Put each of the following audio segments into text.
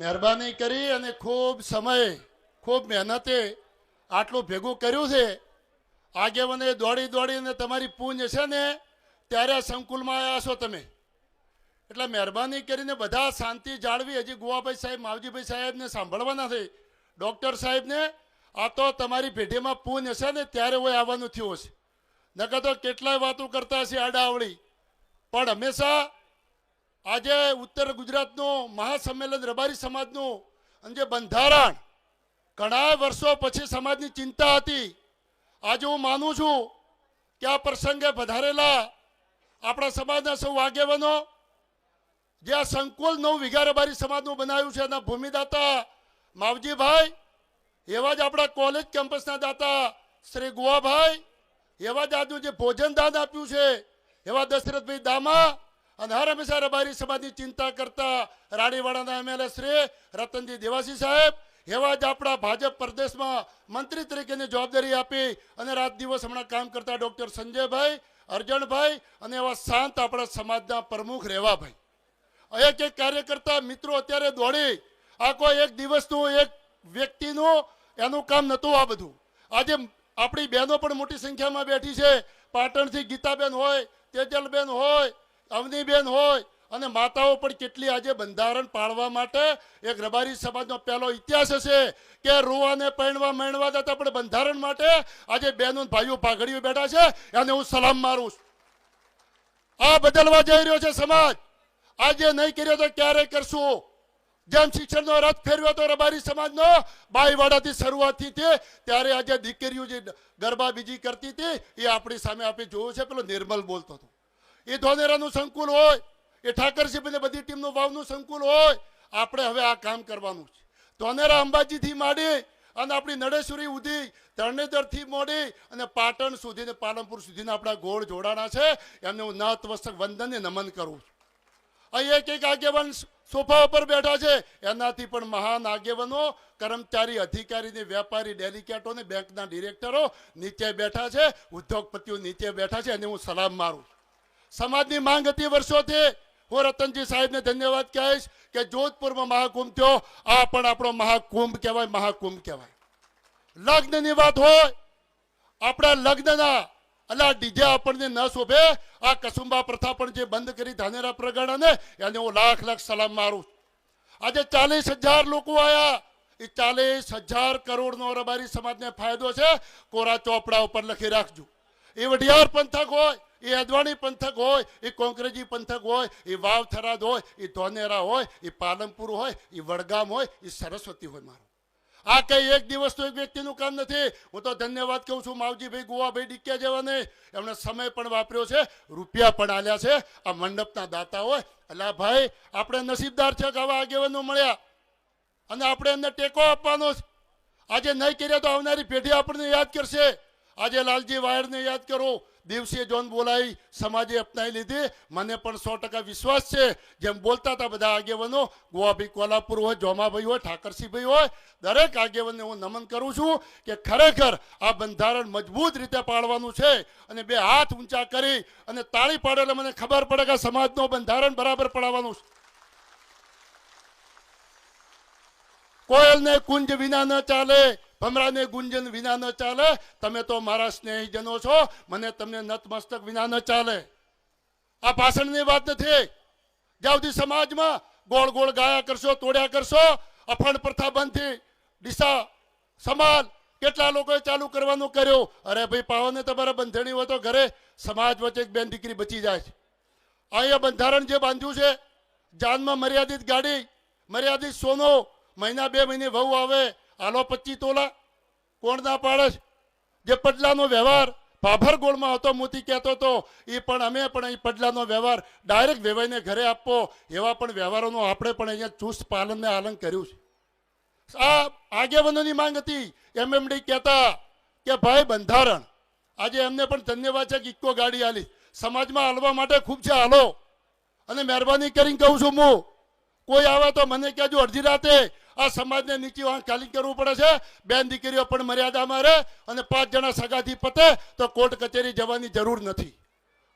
મહેરબાની કરી અને ખૂબ સમય, ખૂબ મહેનતે આટલું ભેગું કર્યું છે. આગેવાને દોડી દોડીને તમારી પૂંજ છે ને, ત્યારે સંકુલમાં આવ્યા છો તમે. એટલે મહેરબાની કરીને બધા શાંતિ જાળવી. હજી ગુવાભાઈ સાહેબ, માવજીભાઈ સાહેબને સાંભળવાના છે. ડૉક્ટર સાહેબને, આ તો તમારી પેઢીમાં પૂન હશે ને, ત્યારે હોય આવવાનું થયું હશે. નકર તો કેટલાય વાતો કરતા હશે આડાવળી પણ હંમેશા આજે ઉત્તર ગુજરાતનું મહાસંમેલન રબારી સમાજનું અને જે બંધારણ ઘણા વર્ષો પછી સમાજની ચિંતા હતી. આજે હું માનું છું કે આ પ્રસંગે વધારેલા આપણા સમાજના સૌ આગેવાનો જે આ સંકુલ નવ વીઘા રબારી સમાજનું બનાવ્યું છે એના ભૂમિદાતા માવજીભાઈ, એવા જ આપણા કોલેજ કેમ્પસના દાતા શ્રી ગુવાભાઈ, એવા જ આજનું જે ભોજન દાન આપ્યું છે એવા દશરથભાઈ દામા અને હર હંમેશા રબારી સમાજની ચિંતા કરતા રાણીવાડાના એમએલએ શ્રી રતનજી દેવાસી સાહેબ, એવા જ આપણા ભાજપ પ્રદેશમાં મંત્રી તરીકેની જવાબદારી આપી અને રાત દિવસ હમણાં કામ કરતા ડૉક્ટર સંજયભાઈ, અર્જણભાઈ અને એવા શાંત આપણા સમાજના પ્રમુખ રેવાભાઈ. એક એક કાર્યકર્તા મિત્રો અત્યારે દોડી આ કોઈ એક દિવસનું એક વ્યક્તિનું એનું કામ નહોતું આ બધું. આજે આપણી બહેનો પણ મોટી સંખ્યામાં બેઠી છે, પાટણથી ગીતાબેન હોય, તેજલબેન હોય અવનીબેન હોય અને માતાઓ પણ કેટલી આજે બંધારણ પાળવા માટે એક રબારી સમાજનો પહેલો ઇતિહાસ હશે કે રૂવાને પૈણવા મૈણવા જતા પણ બંધારણ માટે આજે બહેનો ભાઈઓ પાઘડીઓ બેઠા છે. એને હું સલામ મારું આ બદલવા જઈ રહ્યો છે સમાજ. આજે નહીં કર્યો તો ક્યારે કરશું? જેમ શિક્ષણનો રથ ફેરવ્યો તો રબારી સમાજનો બાઈવાડાથી શરૂઆતથી તે ત્યારે આજે દીકરીઓ જે ગરબા બીજી કરતી હતી, એ આપણી સામે આપણે જોયું છે. પેલો નિર્મલ બોલતો હતો. એ ધોનેરાનું સંકુલ હોય, એ ઠાકરસિંહ ને બધી ટીમનું વાવનું સંકુલ હોય, આપણે હવે આ કામ કરવાનું છે. ધોનેરા અંબાજીથી માંડી અને આપણી નડેશ્વરી ઉધી તરણેતરથી મોડી અને પાટણ સુધી ને પાલનપુર સુધીના આપણા ગોળ જોડાણા છે, એમને હું નતમસ્તક વંદનને નમન કરું છું. અહીં એક એક આગેવાન સોફા ઉપર બેઠા છે, એનાથી પણ મહાન આગેવાનો, કર્મચારી અધિકારીને વેપારી ડેલિકેટોને બેંકના ડિરેક્ટરો નીચે બેઠા છે, ઉદ્યોગપતિઓ નીચે બેઠા છે, એને હું સલામ મારું સમાજની માંગ હતી વર્ષોથી. હું રતનજી સાહેબને ધન્યવાદ કહીશ કે જોધપુરમાં મહાકુંભ થયો. આ પણ આપણો મહાકુંભ કહેવાય મહાકુંભ કહેવાય. લગ્નની વાત હોય, આપણા લગ્નના અલા ડીજે આપણને ન શોભે. આ કસુંબા પ્રથા પણ જે બંધ કરી ધાનેરા પ્રગણાને એને હું લાખ લાખ સલામ મારું. આજે ચાલીસ હજાર લોકો આવ્યા એ ચાલીસ હજાર કરોડનો રબારી સમાજને ફાયદો છે. કોરા ચોપડા ઉપર લખી રાખજો. એ વઢિયાર પંથક હોય. એ અદવાણી પંથક હોય, એ કોંકરેજી પંથક હોય, એ વાવ થરાદ હોય, એ ધોનેરા હોય, એ પાલનપુર હોય, એ વડગામ હોય, એ સરસ્વતી હોય મારો. આ કઈ એક દિવસ તો એક વ્યક્તિનું કામ નથી. હું તો ધન્યવાદ કહું છું માવજીભાઈ ગોવાભાઈ ડીક્યા જેવાને એમણે સમય પણ વાપર્યો છે, રૂપિયા પણ આલ્યા છે. આ મંડપના દાતા હોય. એટલે ભાઈ, આપણે નસીબદાર છે કે આવા આગેવાનો મળ્યા? અને આપણે એમને ટેકો આપવાનો છે. આજે નહીં કર્યા તો આવનારી પેઢી આપણને યાદ કરશે. આજે લાલજી વાયરને યાદ કરો. દિવસે જોન બોલાવી સમાજે અપનાવી લીધી મને પણ સો વિશ્વાસ છે જેમ બોલતા હતા બધા આગેવાનો ગોવાભાઈ કોલ્હાપુર હોય જોમાભાઈ હોય ઠાકરસિંહભાઈ હોય દરેક આગેવાનને હું નમન કરું છું કે ખરેખર આ બંધારણ મજબૂત રીતે પાડવાનું છે અને બે હાથ ઊંચા કરી અને તાળી પાડે એટલે મને ખબર પડે કે સમાજનું બંધારણ બરાબર પડાવવાનું છે. કોયલને કુંજ વિના ન ચાલે ભમરાને ગુંજન વિના ન ચાલે. તમે તો મારા સ્નેહીજનો છો. મને તમને નતમસ્તક વિના ન ચાલે. આ ભાષણની વાત નથી. જ્યાં સુધી સમાજમાં ગોળ ગોળ ગાયા કરશો, તોડ્યા કરશો, અફણ પ્રથા બંધથી ડીસા સમાજ કેટલા લોકોએ ચાલુ કરવાનું કર્યું? અરે ભાઈ પાવાને તમારા બંધણી હોય તો ઘરે સમાજ વચ્ચે બેન દીકરી બચી જાય છે. અહીંયા બંધારણ જે બાંધ્યું છે, જાનમાં મર્યાદિત ગાડી, મર્યાદિત સોનો, મહિના બે મહિને વહુ આવે આલો પચી તોલા. કોણ ના પાડે? જે પડલાનો વ્યવહાર ભાભર ગોળમાં હતો, મોતી કહેતો હતો એ પણ અમે પણ અહીં પડલાનો વ્યવહાર ડાયરેક્ટ વેવાઈને ઘરે આપવો એવા પણ વ્યવહારોનો આપણે પણ અહીંયા ચુસ્ત પાલનને આલન કર્યું છે. આ આગેવાનોની માંગ હતી. એમએમડી કહેતા કે, ભાઈ, બંધારણ. આજે એમને પણ ધન્યવાદ છે કે ઇક્કો ગાડી આલી. સમાજમાં હાલવા માટે ખૂબ છે, હાલો. અને મહેરબાની કરીને કહું છું હું, કોઈ આવે તો મને કહેજો અડધી રાતે આ સમાજને નીચી ખાલી કરવું પડે છે. બેન દીકરીઓ પણ મર્યાદામાં રહે અને પાંચ જણા સગાથી પતે તો કોર્ટ કચેરી જવાની જરૂર નથી.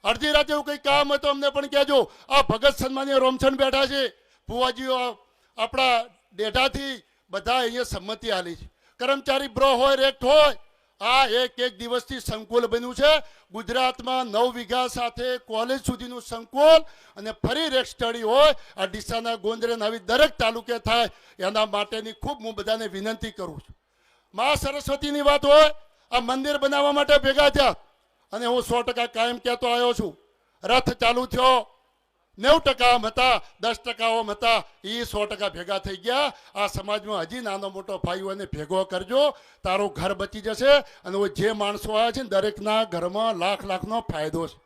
અડધી રાતે એવું કંઈ કામ હતું અમને પણ કહેજો. આ ભગત સન્માનીય રોમછન બેઠા છે. ભુવાજીઓ આપણા ડેટાથી બધા અહીંયા સંમતિ આલી છે. કર્મચારી બ્રો હોય, રેક્ટ હોય આ એક એક દિવસથી સંકુલ બન્યું છે. ગુજરાતમાં નવ વીઘા સાથે કોલેજ સુધીનું સંકુલ અને ફરી રેક સ્ટડી હોય, આ ડીસાના ગોંદરે આવી દરેક તાલુકે થાય, એના માટેની ખૂબ હું બધાને વિનંતી કરું છું. મા સરસ્વતીની વાત હોય, આ મંદિર બનાવવા માટે ભેગા થયા અને હું સો ટકા કાયમ કહેતો આવ્યો છું. રથ ચાલુ થયો નેવું ટકા હતા, દસ ટકા ઓમ હતા, એ સો ટકા ભેગા થઈ ગયા. આ સમાજમાં હજી નાનો મોટો ભાઈઓ અને ભેગો કરજો. તારું ઘર બચી જશે અને જે માણસો આવ્યા છે દરેકના ઘરમાં લાખ લાખનો ફાયદો છે.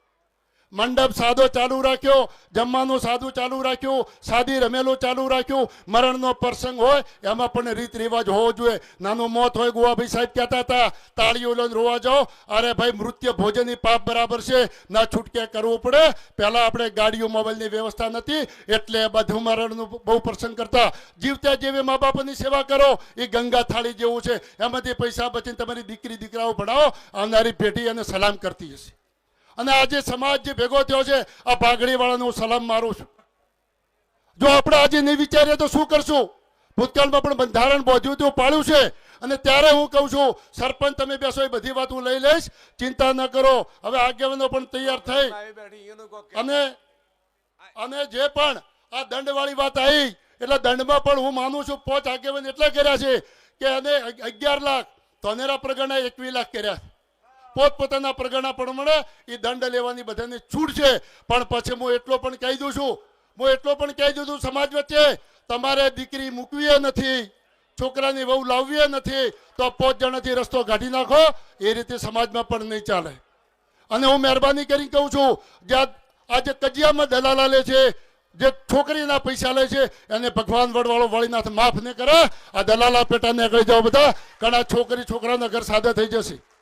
મંડપ સાદો ચાલુ રાખ્યો, જમવાનું સાદું ચાલુ રાખ્યું, સાદી રમેલું ચાલુ રાખ્યું. મરણનો પ્રસંગ હોય, એમાં પણ રીત રિવાજ હોવો જોઈએ. નાનું મોત હોય, ગોવાભાઈ સાહેબ કહેતા હતા, તાળીઓ લઈને રોવા જાઓ. અરે ભાઈ, મૃત્યુ ભોજનની પાપ બરાબર છે. ના છૂટકે કરવું પડે. પહેલાં આપણે ગાડીઓ, મોબાઈલની વ્યવસ્થા નથી, એટલે બધું મરણનું બહુ પ્રસંગ કરતા. જીવતા જેવી મા બાપની સેવા કરો. એ ગંગા થાળી જેવું છે. એમાંથી પૈસા બચીને તમારી દીકરી, દીકરાઓ ભણાવો. આવનારી પેઢી અને સલામ કરતી હશે. અને આજે સમાજ જે ભેગો થયો છે, આ પાઘડીવાળાને હું સલામ મારું છું. જો આપણે આજે નહીં વિચારીએ તો શું કરશું? ભૂતકાળમાં પણ બંધારણ બોધ્યું હતું, પાળ્યું છે. અને ત્યારે હું કહું છું, સરપંચ તમે બેસો, એ બધી વાત હું લઈ લઈશ. ચિંતા ન કરો. હવે આગેવાનો પણ તૈયાર થઈ. અને અને જે પણ આ દંડવાળી વાત આવી, એટલે દંડમાં પણ હું માનું છું, પોચ આગેવાન એટલા કર્યા છે કે એને અગિયાર લાખ, ધનેરા પ્રગણા એકવીસ લાખ કર્યા પોતપોતાના પ્રગણા પ્રમાણે એ દંડ લેવાની બધાને છૂટ છે. પણ પછી હું એટલો પણ કહી દઉં છું, હું એટલો પણ કહી દઉં છું સમાજ વચ્ચે, તમારે દીકરી મૂકવી નથી, છોકરાની વહુ લાવવી નથી, તો પોત જણાથી રસ્તો કાઢી નાખો, એ રીતે સમાજમાં પણ નહીં ચાલે. અને હું મહેરબાની કરી કહું છું, જે આ- આજે કજિયામાં દલાલા લે છે, જે છોકરીના પૈસા લે છે, એને ભગવાન વડવાળો વળીનાથ માફ ને કરે, આ દલાલા પેટાને આગળ જાઓ બધા ઘણા છોકરી છોકરાના ઘર સાદા થઈ જશે.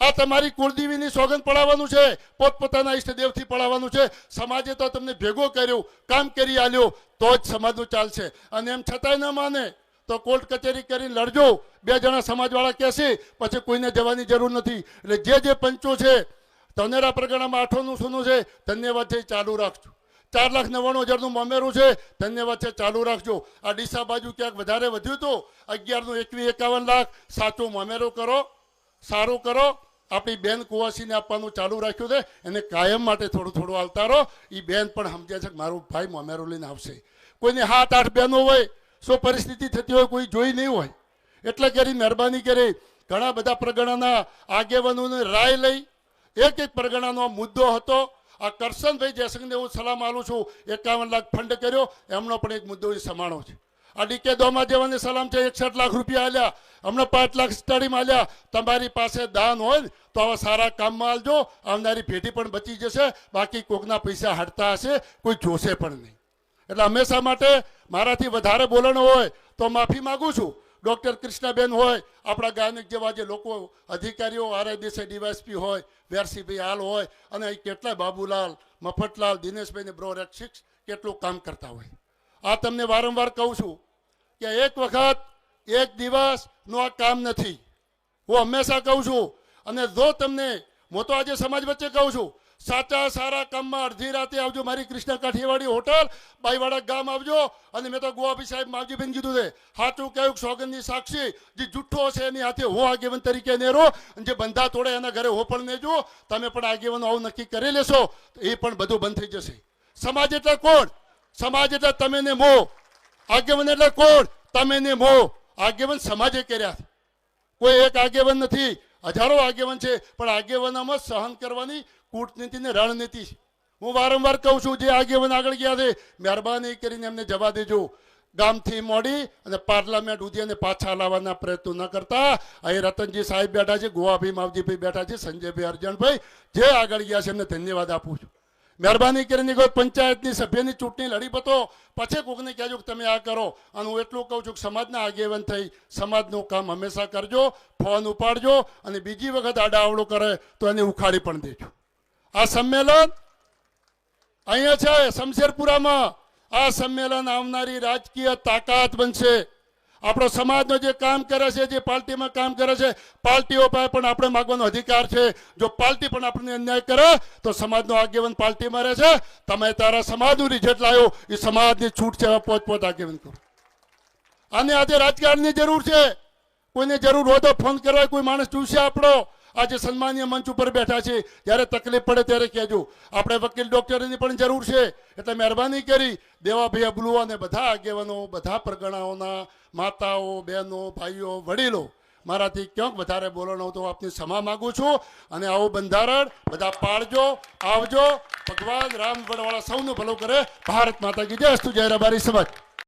આ તમારી કુળદેવીની સોગંદ પડાવવાનું છે, પોતપોતાના ઈષ્ટદેવથી પડાવવાનું છે. સમાજે તો તમને ભેગો કર્યો, કામ કરી આલ્યો, તો જ સમાજનું ચાલશે. અને એમ છતાંય ન માને, તો કોર્ટ કચેરી કરીને લડજો. બે જણા સમાજવાળા કહેશે, પછી કોઈને જવાની જરૂર નથી. એટલે જે જે પંચો છે તનેરા પ્રગણામાં આઠોનું સોનું છે, ધન્યવાદ છે, ચાલુ રાખજો. ચાર લાખ નવ્વાણું હજારનું મમેરું છે, ધન્યવાદ છે, ચાલુ રાખજો. આ ડીસા બાજુ ક્યાંક વધારે વધ્યું હતું અગિયારનું એકવી એકાવન લાખ, સાચું મમેરું કરો, સારું કરો. આપણી બેન કુવાસીને આપવાનું ચાલુ રાખ્યું છે એને કાયમ માટે થોડું થોડું આવતા રહો. એ બેન પણ સમજે છે કે મારું ભાઈ મમેરું લઈને આવશે. કોઈને હાથ આઠ બહેનો હોય શું પરિસ્થિતિ થતી હોય, કોઈ જોઈ નહીં હોય. એટલે કરી મહેરબાની કરી ઘણા બધા પ્રગણાના આગેવાનોને રાય લઈ, એક એક પ્રગણાનો મુદ્દો હતો. આ કરશનભાઈ જયસંગને હું સલામ આલું છું. એકાવન લાખ ફંડ કર્યો. એમનો પણ એક મુદ્દો એ સમાણો છે. આ ડીકે દોમાદેવાને સલામ છે, એકસઠ લાખ રૂપિયા આલ્યા. હમણાં પાંચ લાખ સ્ટડીમાં આલ્યા. તમારી પાસે દાન હોય તો આવા સારા કામમાં આલજો. આવનારી પેઢી પણ બચી જશે. બાકી કોકના પૈસા હટતા હશે, કોઈ જોશે પણ નહીં. એટલે હંમેશા માટે મારાથી વધારે બોલણ હોય તો માફી માગું છું. ડૉક્ટર કૃષ્ણાબેન હોય, આપણા ગાયનિક જેવા જે લોકો, અધિકારીઓ આરઆઈ દેસાઈ ડીવાયસપી હોય વેરસીભાઈ હાલ હોય, અને કેટલાય બાબુલાલ, મફતલાલ દિનેશભાઈને બ્રો રેક્સિક્સ કેટલું કામ કરતા હોય. આ તમને વારંવાર કહું છું કે એક વખત, એક દિવસનું આ કામ નથી. હું હંમેશા કહું છું, અને જો તમને, હું તો આજે સમાજ વચ્ચે કહું છું, સાચા સારા કામમાં અડધી રાતે આવજો મારી કૃષ્ણ કાઠિયાવાડી હોટલ, બાઈવાડા ગામ આવજો, અને મેં તો ગોવાભી સાહેબ માવજીબેન કીધું છે સાચું કહ્યું સોગંદની સાક્ષી, જે જુઠ્ઠો છે એની હાથે હું આગેવન તરીકે નેરો, અને જે બંધા તોડે એના ઘરે હું પણ નેજો, તમે પણ આગેવાનો આવું નક્કી કરી લેશો એ પણ બધું બંધ થઈ જશે. સમાજ એટલે કોણ? સમાજ એટલે તમે ને મો. આગેવન એટલે કોણ? તમે ને મો. આગેવન સમાજે કર્યા. કોઈ એક આગેવન નથી. હજારો આગેવન છે, પણ આગેવાનામાં સહન કરવાની કૂટનીતિ ને રણનીતિ હું વારંવાર કહું છું, જે આગેવન આગળ ગયા છે, મહેરબાની કરીને એમને જવા દેજો. ગામથી મોડી અને પાર્લામેન્ટ સુધી અને પાછા લાવવાના પ્રયત્નો ન કરતા. અહીં રતનજી સાહેબ બેઠા છે ગોવાભાઈ માવજીભાઈ બેઠા છે, સંજયભાઈ અર્જણભાઈ. જે આગળ ગયા છે, એમને ધન્યવાદ આપું છું. મહેરબાની કરીને કોઈ પંચાયતની સભ્યની ચૂંટણી લડી પતો, પછી કોકને કહેજો કે તમે આ કરો. અને હું એટલું કહું છું કે સમાજના આગેવાન થઈ સમાજનું કામ હંમેશા કરજો, ફોન ઉપાડજો અને બીજી વખત આડાવડું કરે તો એને ઉખાડી પણ દેજો. આ સંમેલન અહીંયા છે શમશેરપુરામાં. આ સંમેલન આવનારી રાજકીય તાકાત બનશે. આપણો સમાજનો જે કામ કરે છે, જે પાર્ટીમાં કામ કરે છે, પાર્ટીઓ પાસે પણ આપણે માગવાનો અધિકાર છે. જો પાર્ટી પણ આપણને અન્યાય કરે, તો સમાજનો આગેવાન પાર્ટીમાં રહે છે. તમે તારા સમાજનું રિઝલ્ટ લાવ્યો એ સમાજની છૂટ છે. પોત પોત આગેવાન કરો. આને આજે રાજકારણની જરૂર છે. કોઈને જરૂર હોય તો ફોન કરવા, કોઈ માણસ ચૂસે આપણો. આજે સન્માનીય મંચ ઉપર બેઠા છે. જ્યારે તકલીફ પડે ત્યારે કહેજો, આપણે વકીલ ડોક્ટરની પણ જરૂર છે. એટલે મહેરબાની કરી દેવાભાઈ અબલુઓ અને બધા આગેવાનો, બધા પરગણાઓના માતાઓ, બહેનો, ભાઈઓ, વડીલો, મારાથી ક્યાંક વધારે બોલવાનો તો આપની ક્ષમા માગું છું. અને આવું બંધારણ બધા પાળજો, આવજો. ભગવાન રામ વડવાળા સૌનું ભલું કરે. ભારત માતા કી જય. અસ્તુ જય રબારી સમાજ.